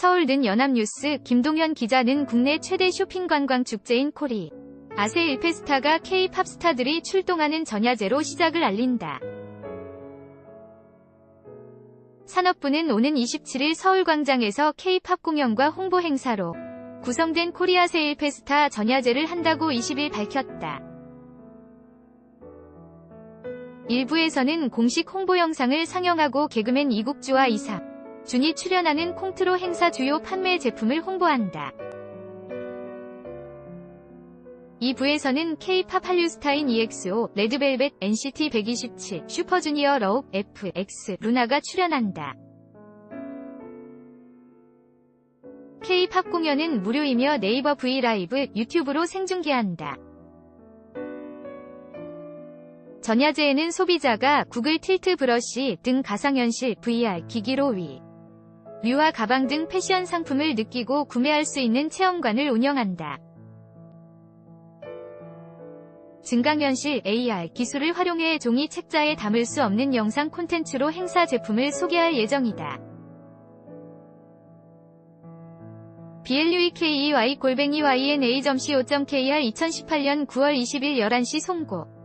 서울는 연합뉴스 김동현 기자는 국내 최대 쇼핑 관광 축제인 코리 아세 일페스타가 K-팝 스타들이 출동하는 전야제로 시작을 알린다. 산업부는 오는 27일 서울광장에서 K-팝 공연과 홍보 행사로 구성된 코리아 세일 페스타 전야제를 한다고 20일 밝혔다. 일부에서는 공식 홍보 영상을 상영하고 개그맨 이국주와 이삭, 준이 출연하는 콩트로 행사 주요 판매 제품을 홍보한다. 2부에서는 K-팝 한류스타인 EXO, 레드벨벳, NCT 127, 슈퍼주니어 러욱, FX, 루나가 출연한다. K-팝 공연은 무료이며 네이버 브이라이브, 유튜브로 생중계한다. 전야제에는 소비자가 구글 틸트 브러쉬 등 가상현실 VR 기기로 위, 류와 가방 등 패션 상품을 느끼고 구매할 수 있는 체험관을 운영한다. 증강현실 AR 기술을 활용해 종이 책자에 담을 수 없는 영상 콘텐츠로 행사 제품을 소개할 예정이다. blukey 골뱅이 yna.co.kr 2018년 9월 20일 11시 송고